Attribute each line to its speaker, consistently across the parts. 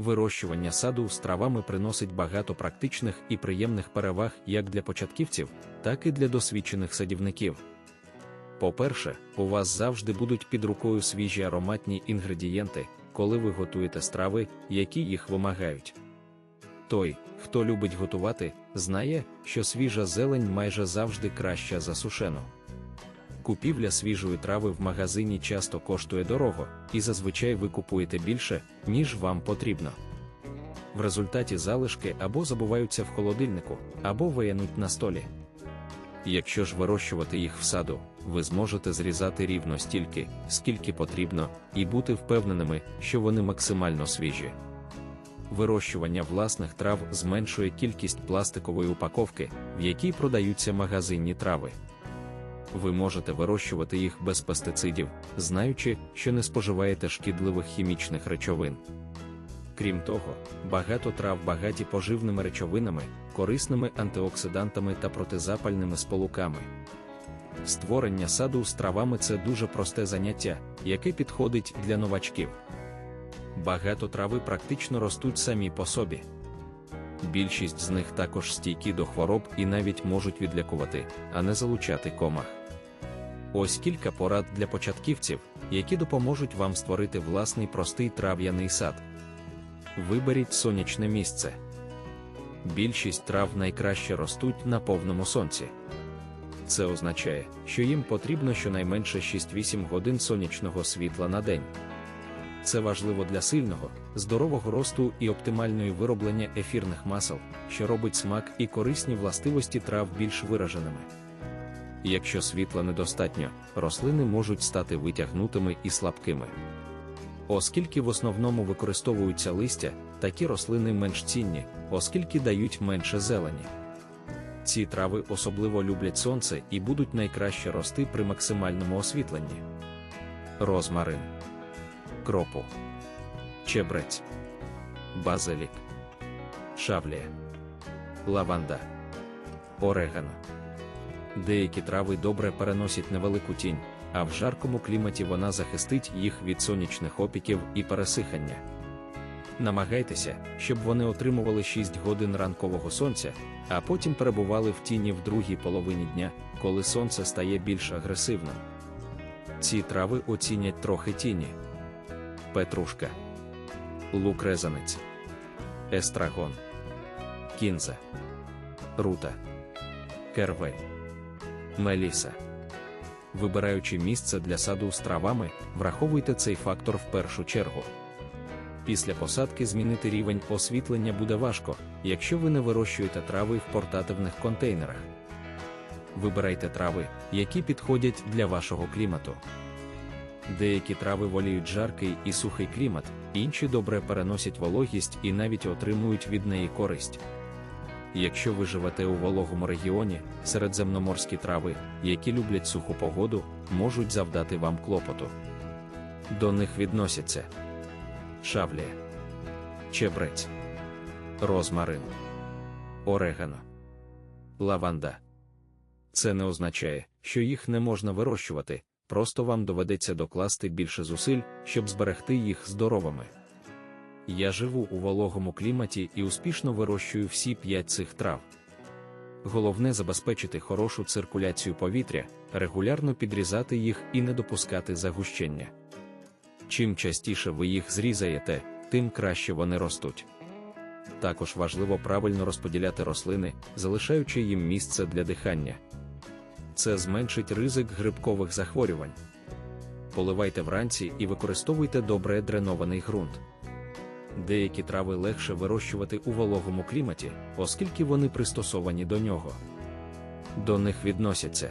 Speaker 1: Вирощування саду з травами приносить багато практичних і приємних переваг як для початківців, так і для досвідчених садівників. По-перше, у вас завжди будуть під рукою свіжі ароматні інгредієнти, коли ви готуєте страви, які їх вимагають. Той, хто любить готувати, знає, що свіжа зелень майже завжди краща за сушену. Купівля свіжої трави в магазині часто коштує дорого, і зазвичай ви купуєте більше, ніж вам потрібно. В результаті залишки або забуваються в холодильнику, або виянуть на столі. Якщо ж вирощувати їх в саду, ви зможете зрізати рівно стільки, скільки потрібно, і бути впевненими, що вони максимально свіжі. Вирощування власних трав зменшує кількість пластикової упаковки, в якій продаються магазинні трави. Ви можете вирощувати їх без пестицидів, знаючи, що не споживаєте шкідливих хімічних речовин. Крім того, багато трав багаті поживними речовинами, корисними антиоксидантами та протизапальними сполуками. Створення саду з травами це дуже просте заняття, яке підходить для новачків. Багато трави практично ростуть самі по собі. Більшість з них також стійкі до хвороб і навіть можуть відлякувати, а не залучати комах. Ось кілька порад для початківців, які допоможуть вам створити власний простий трав'яний сад. Виберіть сонячне місце. Більшість трав найкраще ростуть на повному сонці. Це означає, що їм потрібно щонайменше 6-8 годин сонячного світла на день. Це важливо для сильного, здорового росту і оптимальної вироблення ефірних масел, що робить смак і корисні властивості трав більш вираженими. Якщо світла недостатньо, рослини можуть стати витягнутими і слабкими. Оскільки в основному використовуються листя, такі рослини менш цінні, оскільки дають менше зелені. Ці трави особливо люблять сонце і будуть найкраще рости при максимальному освітленні. Розмарин, кропу, чебрець, базилік, шавлія, лаванда, орегано. Деякі трави добре переносять невелику тінь, а в жаркому кліматі вона захистить їх від сонячних опіків і пересихання. Намагайтеся, щоб вони отримували 6 годин ранкового сонця, а потім перебували в тіні в другій половині дня, коли сонце стає більш агресивним. Ці трави оцінять трохи тіні: петрушка, лук-резанець, естрагон, кінза, рута, кервель, меліса. Вибираючи місце для саду з травами, враховуйте цей фактор в першу чергу. Після посадки змінити рівень освітлення буде важко, якщо ви не вирощуєте трави в портативних контейнерах. Вибирайте трави, які підходять для вашого клімату. Деякі трави воліють жаркий і сухий клімат, інші добре переносять вологість і навіть отримують від неї користь. Якщо ви живете у вологому регіоні, середземноморські трави, які люблять суху погоду, можуть завдати вам клопоту. До них відносяться шавлія, чебрець, розмарин, орегано, лаванда. Це не означає, що їх не можна вирощувати, просто вам доведеться докласти більше зусиль, щоб зберегти їх здоровими. Я живу у вологому кліматі і успішно вирощую всі п'ять цих трав. Головне забезпечити хорошу циркуляцію повітря, регулярно підрізати їх і не допускати загущення. Чим частіше ви їх зрізаєте, тим краще вони ростуть. Також важливо правильно розподіляти рослини, залишаючи їм місце для дихання. Це зменшить ризик грибкових захворювань. Поливайте вранці і використовуйте добре дренований ґрунт. Деякі трави легше вирощувати у вологому кліматі, оскільки вони пристосовані до нього. До них відносяться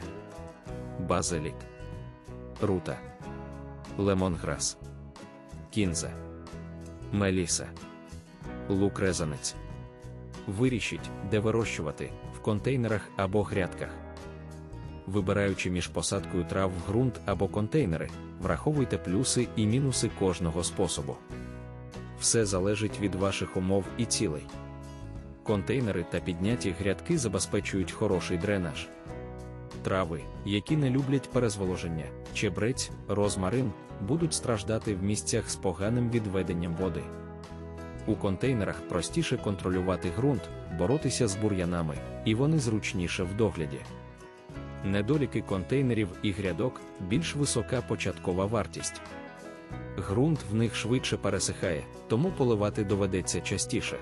Speaker 1: базилік, рута, лемонграс, кінза, меліса, лук-резанець. Вирішіть, де вирощувати в контейнерах або грядках. Вибираючи між посадкою трав в ґрунт або контейнери, враховуйте плюси і мінуси кожного способу. Все залежить від ваших умов і цілей. Контейнери та підняті грядки забезпечують хороший дренаж. Трави, які не люблять перезволоження, чебрець, розмарин, будуть страждати в місцях з поганим відведенням води. У контейнерах простіше контролювати ґрунт, боротися з бур'янами, і вони зручніше в догляді. Недоліки контейнерів і грядок більш висока початкова вартість. Ґрунт в них швидше пересихає, тому поливати доведеться частіше.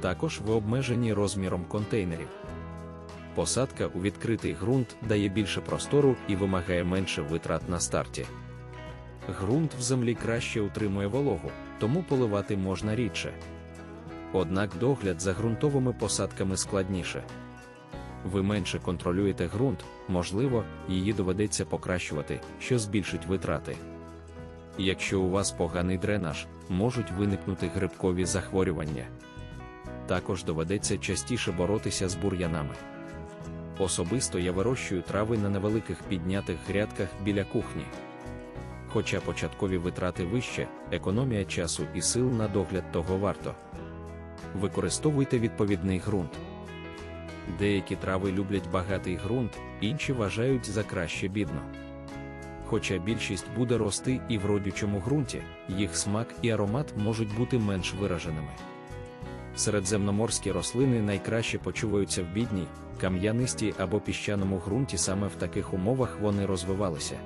Speaker 1: Також ви обмежені розміром контейнерів. Посадка у відкритий ґрунт дає більше простору і вимагає менше витрат на старті. Ґрунт в землі краще утримує вологу, тому поливати можна рідше. Однак догляд за ґрунтовими посадками складніше. Ви менше контролюєте ґрунт, можливо, її доведеться покращувати, що збільшить витрати. Якщо у вас поганий дренаж, можуть виникнути грибкові захворювання. Також доведеться частіше боротися з бур'янами. Особисто я вирощую трави на невеликих піднятих грядках біля кухні. Хоча початкові витрати вище, економія часу і сил на догляд того варто. Використовуйте відповідний ґрунт. Деякі трави люблять багатий ґрунт, інші вважають за краще бідно. Хоча більшість буде рости і в родючому ґрунті, їх смак і аромат можуть бути менш вираженими. Середземноморські рослини найкраще почуваються в бідній, кам'янистій або піщаному ґрунті саме в таких умовах вони розвивалися.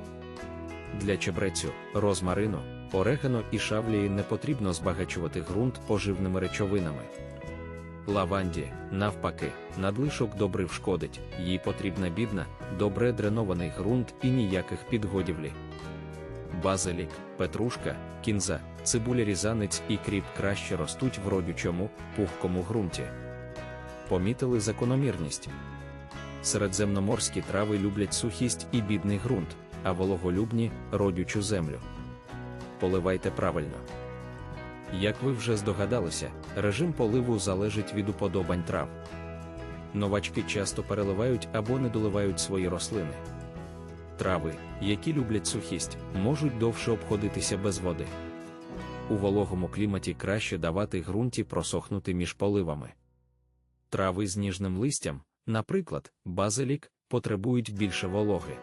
Speaker 1: Для чебрецю, розмарину, орегано і шавлії не потрібно збагачувати ґрунт поживними речовинами. Лаванді, навпаки, надлишок добрив шкодить, їй потрібна бідна, добре дренований ґрунт і ніяких підгодівлі. Базилік, петрушка, кінза, цибуля різанець і кріп краще ростуть в родючому, пухкому ґрунті. Помітили закономірність. Середземноморські трави люблять сухість і бідний ґрунт, а вологолюбні родючу землю. Поливайте правильно. Як ви вже здогадалися, режим поливу залежить від уподобань трав. Новачки часто переливають або не доливають свої рослини. Трави, які люблять сухість, можуть довше обходитися без води. У вологому кліматі краще давати ґрунті просохнути між поливами. Трави з ніжним листям, наприклад, базилік, потребують більше вологи.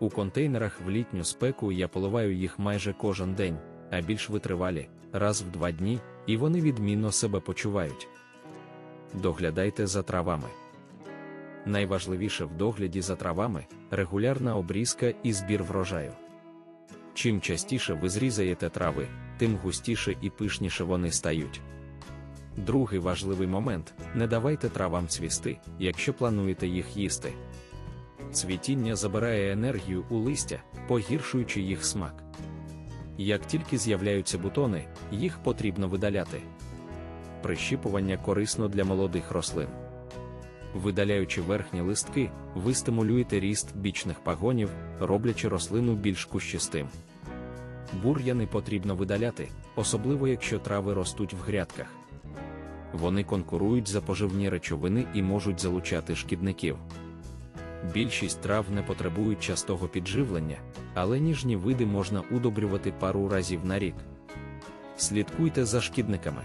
Speaker 1: У контейнерах в літню спеку я поливаю їх майже кожен день, а більш витривалі раз в два дні, і вони відмінно себе почувають. Доглядайте за травами. Найважливіше в догляді за травами регулярна обрізка і збір врожаю. Чим частіше ви зрізаєте трави, тим густіше і пишніше вони стають. Другий важливий момент не давайте травам цвісти, якщо плануєте їх їсти. Цвітіння забирає енергію у листя, погіршуючи їх смак. Як тільки з'являються бутони, їх потрібно видаляти. Прищіпування корисно для молодих рослин. Видаляючи верхні листки, ви стимулюєте ріст бічних пагонів, роблячи рослину більш кущистим. Бур'яни потрібно видаляти, особливо якщо трави ростуть в грядках. Вони конкурують за поживні речовини і можуть залучати шкідників. Більшість трав не потребують частого підживлення, але ніжні види можна удобрювати пару разів на рік. Слідкуйте за шкідниками.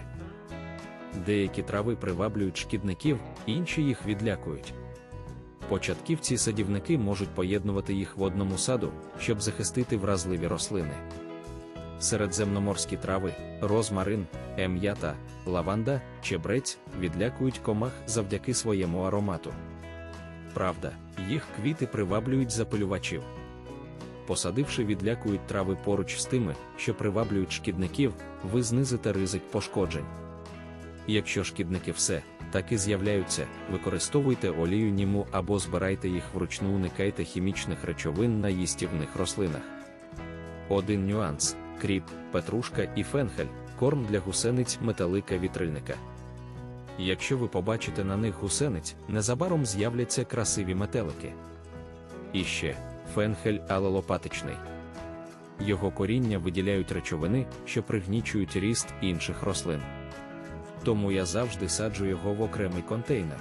Speaker 1: Деякі трави приваблюють шкідників, інші їх відлякують. Початківці садівники можуть поєднувати їх в одному саду, щоб захистити вразливі рослини. Середземноморські трави, розмарин, ем'ята, лаванда, чебрець відлякують комах завдяки своєму аромату. Правда, їх квіти приваблюють запилювачів. Посадивши відлякують трави поруч з тими, що приваблюють шкідників, ви знизите ризик пошкоджень. Якщо шкідники все таки з'являються, використовуйте олію німу або збирайте їх вручну, уникайте хімічних речовин на їстівних рослинах. Один нюанс: кріп, петрушка і фенхель корм для гусениць металика вітрильника. Якщо ви побачите на них гусениць, незабаром з'являться красиві метелики. І ще фенхель алелопатичний. Його коріння виділяють речовини, що пригнічують ріст інших рослин. Тому я завжди саджу його в окремий контейнер.